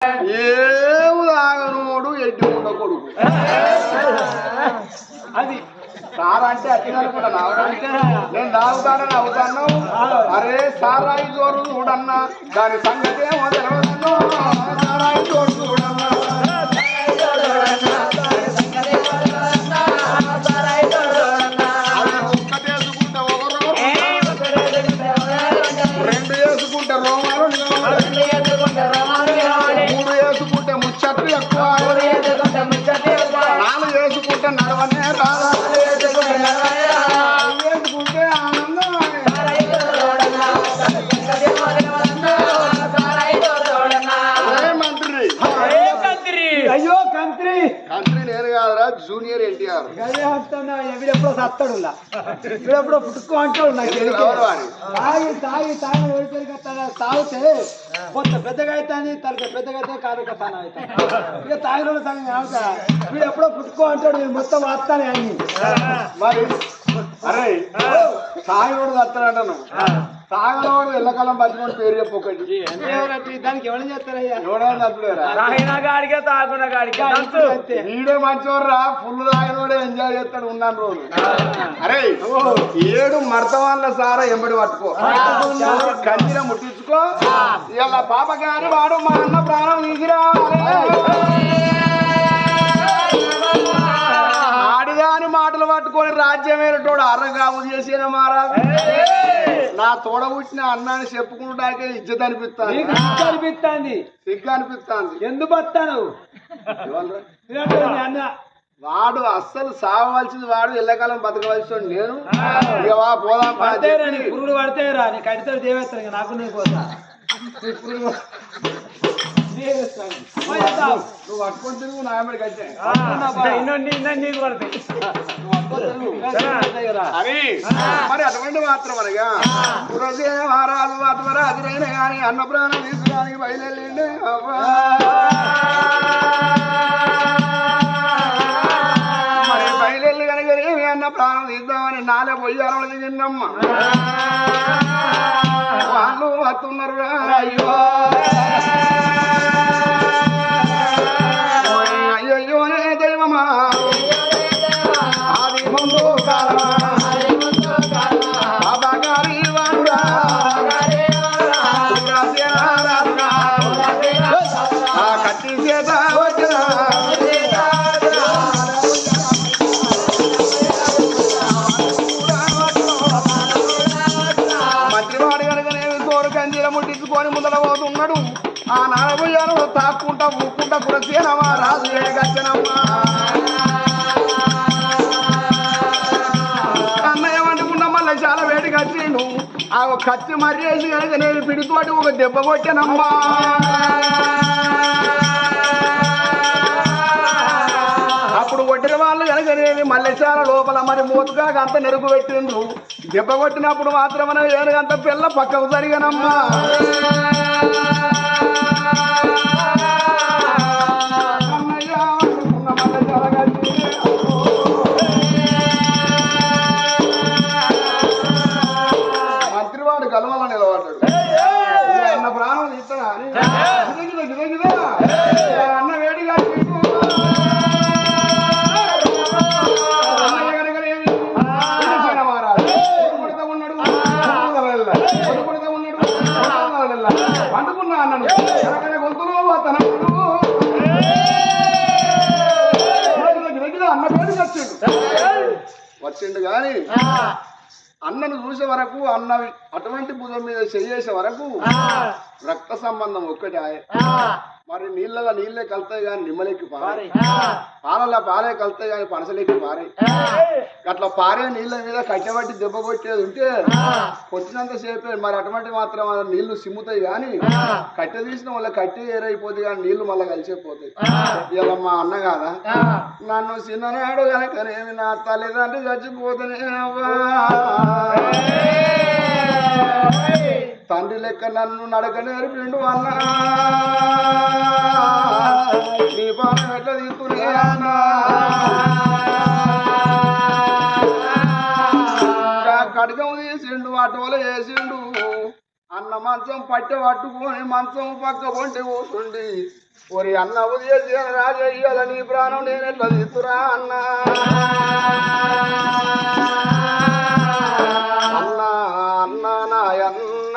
ఏము తాగనోడు ఎడ్డి ఉండ కొడుకు. అది సార్ అంటే అట్లా అనుకుంటా నేను తాగుతానని అవుతాను అరే సారాయి జోరు చూడన్నా దాని సంగతి ఏమో తెలియదన్నో. సారాయి జోరు కంత్రి మంత్రి నేను కాదురా జూనియర్ ఎన్టీఆర్. గదే వస్తున్నా ఎవడెప్పుడో సత్తాడు ఇప్పుడెప్పుడో పుట్టుకో అంటాడు నాకు? తాగి తాగి తాగి ఓడిపోయి తాగితే కొంత పెద్దగా అవుతాని తనకి పెద్దగా అయితే కాదు తాను అవుతాను ఇక తాగిన వాళ్ళు తాగి అవుతా వీడు ఎప్పుడో పుట్టుకో అంటాడు వీడు మొత్తం వస్తానే అన్ని మరి అరే సాగినోడు వస్తాడంటాను సాగనోడు ఎల్లకాలం బతికోడు పేరు చెప్పు ఒకటి. ఎవరంటే దానికి ఎవరైనా చేస్తారయ్యా? తాగిన గాడికే తాగున గాడికే. వీడే మంచివర్రా ఫుల్ తాగినోడే ఎంజాయ్ చేస్తాడు ఉన్నాను రోజు. అరే ఏడు మర్తవాళ్ళ సారా ఎంబడి పట్టుకో. కందిన ముట్టించుకో. ఇలా పాప గారి వాడు మా అన్న ప్రాణం తీసిరా ఆడిదాని మాటలు పట్టుకొని రాజ్యమేనటోడు అర్రగాము చేసిన మారాదు నా తోడ పుట్టిన అన్నాన్ని చెప్పుకుంటాకే ఇజ్జత్ అనిపిస్తాను అనిపిస్తుంది. సిగ్గు అనిపిస్తాంది. ఎందుకు వస్తాను? అన్న. వాడు అస్సలు సావవలసింది వాడు ఎల్లకాలం బతకవలసిన నేను. పోదాం పా అని పడతాయిరా నీ చెప్పి పురుగులు పడతాయిరా నీ కడితే దేవేస్తారు ఇక నాకు నీ పోతా. నువ్వు తిరుగు నా ఆమెడికి మరి అటువంటి మాత్రం అనగా రోజే వారాలు మాత్రం అదిరైన కానీ అన్న ప్రాణం తీసుకురానికి బయలుదేరిండే అవ్వా. మరి బయలుదేరి అన్న ప్రాణం తీద్దామని నాలే పొయ్యాలని దిగిందమ్మ వాళ్ళు వస్తున్నారు అయ్యో ముట్టించుకొని ముందర పోతున్నాడు. ఆ నారబోయాను తాక్కుంటా ఊక్కుంటా కురసేనమ్మా రాజు ఏడిగచ్చనమ్మా అన్నయ్య వండుకున్న మళ్ళీ చాలా వేడికి వచ్చిండు ఆ ఒక కత్తి మర్రేసి కనుక నేను పిడితోటి ఒక దెబ్బ కొట్టానమ్మా. కనుక మల్లెచాల లోపల మరి మూతగా అంత నెరుగు పెట్టిండ్రు. దెబ్బ కొట్టినప్పుడు మాత్రమే ఏనుగంత పిల్ల పక్కకు జరిగనమ్మా. మంత్రివాడు గలవల నిలబడ్డాడు. అన్న ప్రాణం ఇస్తాను వచ్చిండు కానీ అన్నను చూసే వరకు అన్న అటువంటి భుజం మీద చేసే వరకు రక్త సంబంధం ఒక్కటి. మరి నీళ్ళలో నీళ్ళే కలుతాయి కానీ నిమ్మలెక్కి పారే. పాలల్లో పాలే కలుతాయి కానీ పనసలెక్కి పారే. అట్లా పారే నీళ్ళ మీద కట్టబట్టి దెబ్బ కొట్టేది ఉంటే కొట్టినంత సేపే మరి అటువంటి మాత్రం నీళ్ళు సిమ్ముతాయి కానీ కట్టె తీసిన వాళ్ళ కట్టె ఏరైపోతుంది కానీ నీళ్ళు మళ్ళీ కలిసిపోతాయి. ఇలా మా అన్న కాదా? నన్ను చిన్ననాడు కనుకనేమి నా తల్లిదండ్రి చచ్చిపోతేనే అవ్వా తండ్రి లెక్క నన్ను నడక నేర్పిండు అన్నా. నీ పానం ఎట్లా తీసుకునే అన్నా. కడగం తీసిండు అటువల వేసిండు. అన్న మంచం పట్టె పట్టుకొని మంచం పక్క పొంటి కూర్చుండి ఒరి అన్న ఉదయం రాజయ్యాల నీ ప్రాణం నేను ఎట్లా తీసురా అన్న.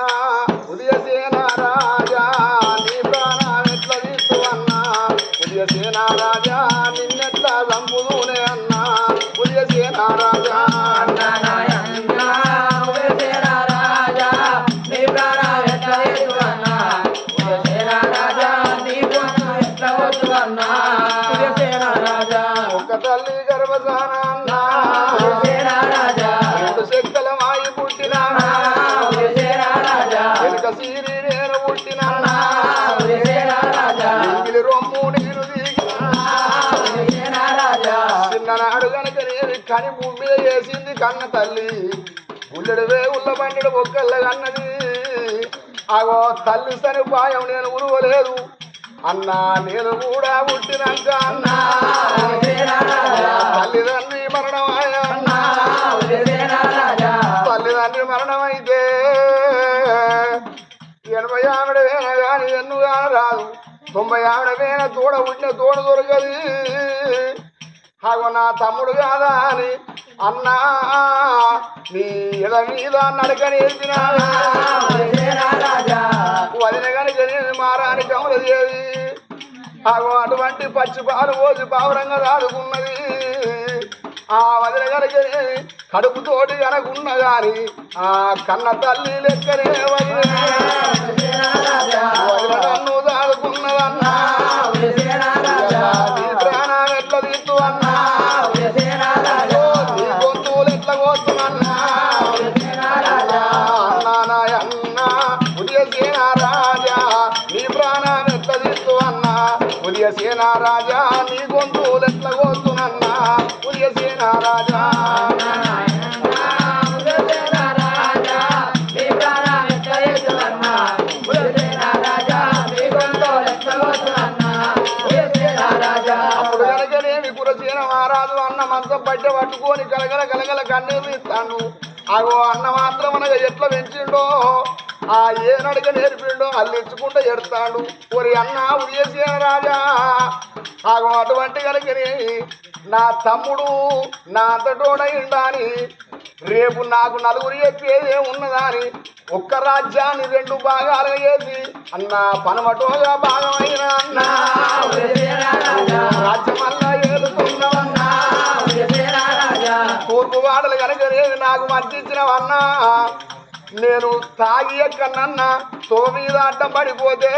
నాయన్న ఉదయసేన రాజా నీ ప్రాణం ఎట్లా తీసు అన్న ఉదయసేన రాజా కాని భూమి వేసింది కన్న తల్లి. ఉల్లడి ఉల్ల బండెడు ఒక్కళ్ళ కన్నది. అగో తల్లి సరిపాయం నేను ఉరువలేదు. అన్నా నేను కూడా పుట్టినాక అన్నా. తల్లిదండ్రి మరణమాయ తల్లిదండ్రి తల్లిదండ్రి మరణమైతే ఎనభై ఆవిడ వేన కానీ ఎన్నుగా రాదు. తొంభై ఆవిడ వేన తోడ పుట్టిన తోడ దొరకది. అగో నా తమ్ముడు కాదా అని అన్నా నీ మీద నడక వదిన కనుక నేను మారాని కమలదేవి అగో అటువంటి పచ్చి పాలు పోసి పావురంగా దాడుకున్నది ఆ వదిన కనుక కడుపుతోటి కనుకున్న గాని ఆ కన్న తల్లి లెక్కనే వదిన పట్టుకొని గలగల గలగల కన్నీరు ఇస్తాను అగో అన్న మాత్రం అనగా ఎట్లా పెంచిండో? ఆ ఏ నేర్పిండో అల్లించుకుంటూ ఎడతాడు. ఒరి అన్న ఉదయసేన రాజా. ఆగో అటువంటి కనుకని నా తమ్ముడు నా అంతటోడైండాని. రేపు నాకు నలుగురు చెప్పేది ఉన్నదాని ఒక్క రాజ్యాన్ని రెండు భాగాలు వేసి అన్న పనమటోగా భాగమైన అన్న. రాజ్యమల్లా ఏదుకున్నవన్న వాడలు కనుక నేను నాకు మర్చించినవన్నా నేను తాగి ఎక్కనన్న తో మీద అడ్డం పడిపోతే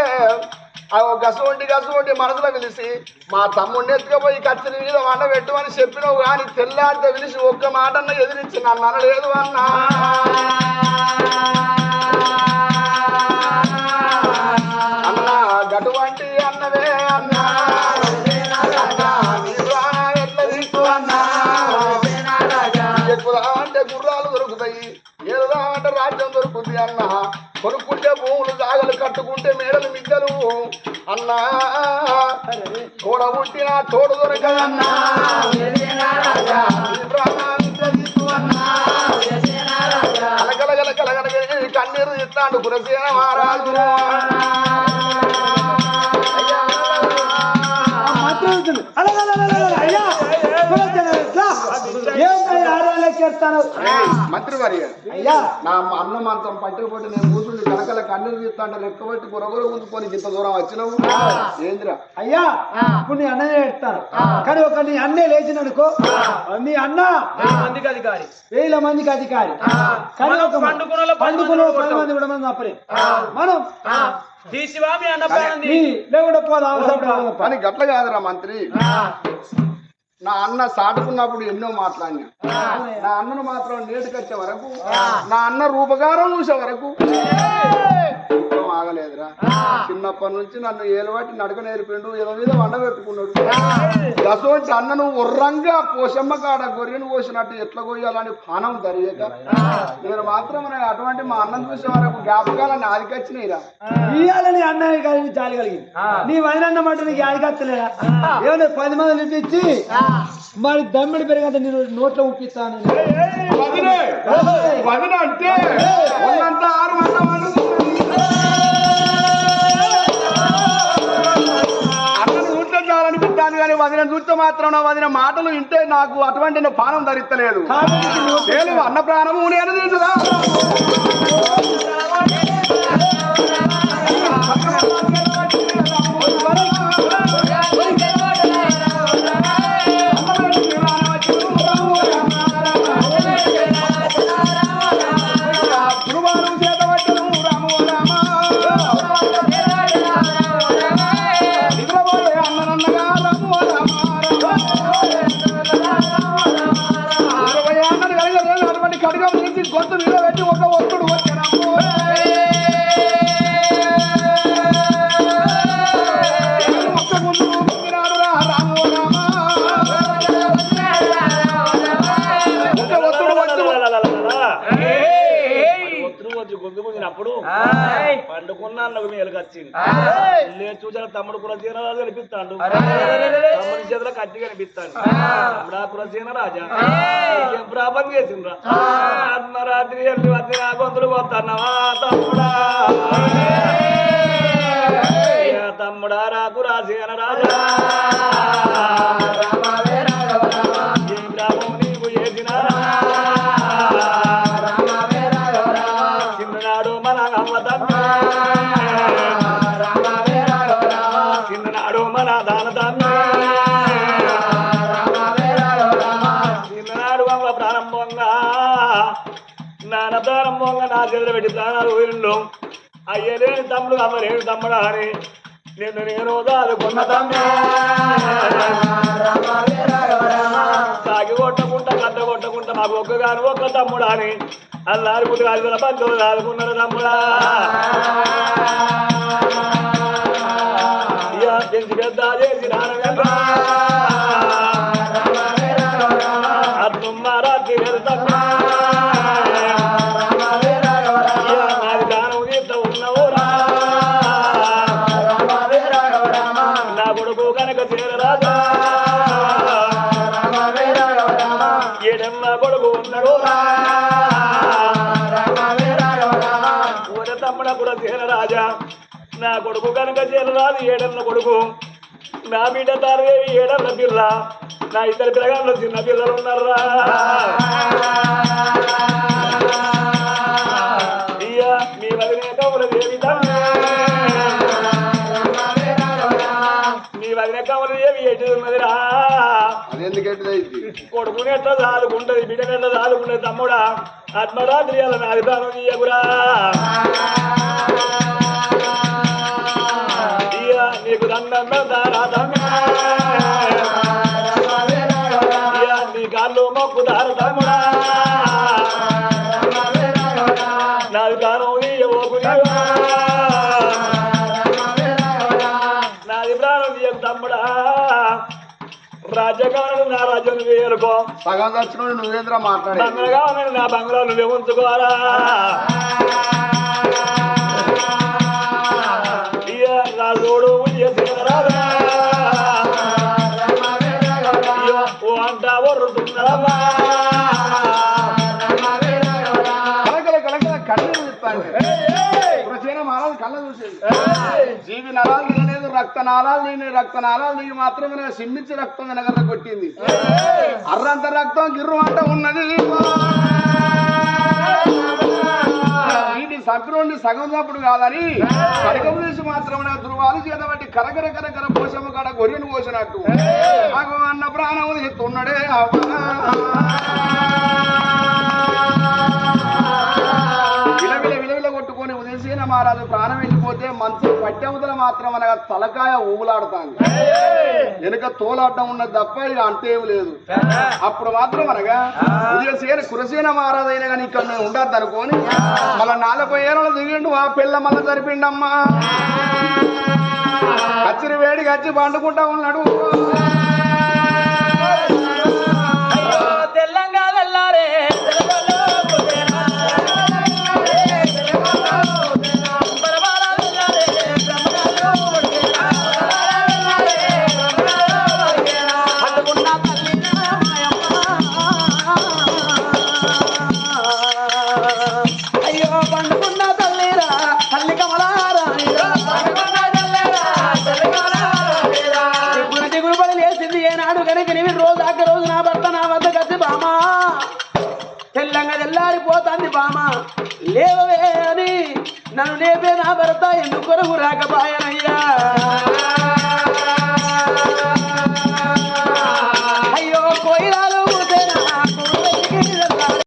ఆ గసోంటి గసోంటి మనసులో పిలిచి మా తమ్ముడిని ఎత్తుకపోయి కత్తిని మీద వండ పెట్టమని చెప్పినావు కానీ తెల్లారితే పిలిచి ఒక్క మాట అన్న ఎదిరించి నన్ను అనలేదు అన్నా. ఉంటే మేడలు మిద్దలు అన్నా తోడ పుట్టిన తోడు దొరకదన్నా నీ ప్రాణాన్ని కన్నీరు ఇస్తాడు కురసేన మహారాజు అలా, అలా, అలా, అలా, అయ్యా. ఎడతాను? మంత్రి వర్య అయ్యా. నా అన్న మంచం పట్టుకుపోతే నేను కూర్చుండి కలకల కన్నీరు తీస్తాంటే లెక్కబట్టి గురగుర ఉంచుకొని ఇంత దూరం వచ్చినావు? ఏంద్రా? అయ్యా ఇప్పుడు నీ అన్ననే ఎడతాను కానీ ఒక నీ అన్నే లేచిననుకో నీ అన్న మందికి అధికారి. వేల మందికి అధికారి. కానీ ఒక పది పండుకున్న మందిని పది మంది కూడా మనం తప్పలేదు. మనం తీసివా మీ అన్న లేకుండా పోదాం గట్ల కాదురా మంత్రి. నా అన్న సాటుకున్నప్పుడు ఎన్నో మాట్లాడినా. నా అన్నను మాత్రం నేటికొచ్చే వరకు నా అన్న రూపకారం చూసే వరకు. ఆగలేదురా చిన్నప్పటి నుంచి నన్ను ఏలవాటి నడక నేర్పిండు ఏదో మీద వండ పెట్టుకున్నాడు. దసోంటి అన్నను ఉర్రంగా పోషమ్మ కాడ గొర్రెను కోసినట్టు ఎట్లా కొయ్యాలని పానం జరిగక నేను మాత్రం అటువంటి మా అన్నం చూసే వరకు జ్ఞాపకాలన్నీ ఆదికొచ్చినాయిరా. ఇయ్యాలని అన్నయ్య కలిగి జాలి కలిగింది. నీ వదినన్న మాట నీకు ఆడికత్తలేదా ఏమన్నా పది మంది ఇప్పించి మరి దమ్మిడి పెరిగంత నేను నోట్లో ఉప్పిస్తాను వదినే అంటే ఉన్నంత ఆరు మంది వాళ్ళు వదిన చూస్తే మాత్రం నా వదిన మాటలు వింటే నాకు అటువంటి పానం ధరిస్తలేదు. నేను అన్న ప్రాణము నేను తీసుదా అటువంటి కడుగా నుంచి గొంతు నిలబెట్టి ఒక ఒత్తుడు పండుకున్న అన్నకు మేలుకు వచ్చింది లేదు చూసిన తమ్ముడు కులసీన కనిపిస్తాడు. తమ్ముడి చేతిలో కత్తి కనిపిస్తాడు. తమ్ముడు కులసీన రాజా ఏం ప్రాపం చేసిండ్రా? ఆత్మరాత్రి వెళ్ళి వచ్చి నా గొంతులు పోతున్నావా తమ్ముడా? తమ్ముడా రాకు రాసేన రాజా ఏం ప్రాపం నీకు చేసినారా? చిన్ననాడు మన దాన తమ్మి చిన్ననాడు ప్రారంభంగా నాన్న ప్రారంభంగా నా చేతులు పెట్టి ప్రాణాలు ఊరిలో అయ్యలేని తమ్ముడు అమ్మలేని తమ్ముడు అని నిన్ను నేను దాదుకున్న తమ్మి సాగి కొట్టకుండా గడ్డ కొట్టకుండా మాకు ఒక్కగాను ఒక్క తమ్ముడా అని అల్లారి పుట్టి కాదు బంధువులు దాదుకున్నారు తమ్ముడా ఇయ్య, పెంచి పెద్ద చేసి నా కొడుకు కనుక చేరరాదు ఏడన్న కొడుకు. నా బిడ్డ తారదేవి ఏడన్న పిల్ల. నా ఇద్దరు పిల్లగాళ్ళు చిన్న పిల్లలు ఉన్నారా అయ్యా మీ వదిలే కవుల దేవి మీ కవుల దేవి ఎటు ఉన్నదిరా. కొడుకుని తమ్ముడా? ఆత్మరాత్రి అలా నాది ప్రాణం తీయకురా రాజ్యకాలను నా రాజ్యం నువ్వే ఏలుకో సగం దర్శనం నువ్వేంద్ర మాట్లాడే బంగ్లాగా నా బంగ్లా నువ్వే ఉంచుకోరా రక్తనాళాలు రక్త రక్తనాళాలు తిని రక్త నాళాలు మాత్రమే సిమ్మించి రక్తం వెనగల కొట్టింది. అర్రంత రక్తం గిర్రు అంట ఉన్నది. వీటి సగం చప్పుడు కాదని కడకం తీసి మాత్రమే ధృవాలు చేతబట్టి కరకర కరకర పోసము కాడ గొర్రెను పోసినట్టు. నాకు అన్న ప్రాణం ఎత్తున్నాడే విలవిల మహారాజు ప్రాణం వెళ్ళిపోతే మంచం పట్టెవతల మాత్రం అనగా తలకాయ ఊగులాడుతాంది. వెనుక తోలాటం ఉన్నది తప్ప ఇక అంతేం లేదు. అప్పుడు మాత్రం అనగా ఉదయసేన కురసేన మహారాజు అయినా కానీ ఇక్కడ నేను ఉండద్దు అనుకోని మళ్ళా నలభై ఏళ్ళు దిగిండు ఆ పిల్ల మళ్ళా సరిపిండమ్మా. కచ్చిరి వేడి కచ్చి పండుకుంటా ఉన్నాడు. లేవవే అని నన్ను లేపే నా భర్త ఎందుకు కొరకు రాకపాయనయ్యా?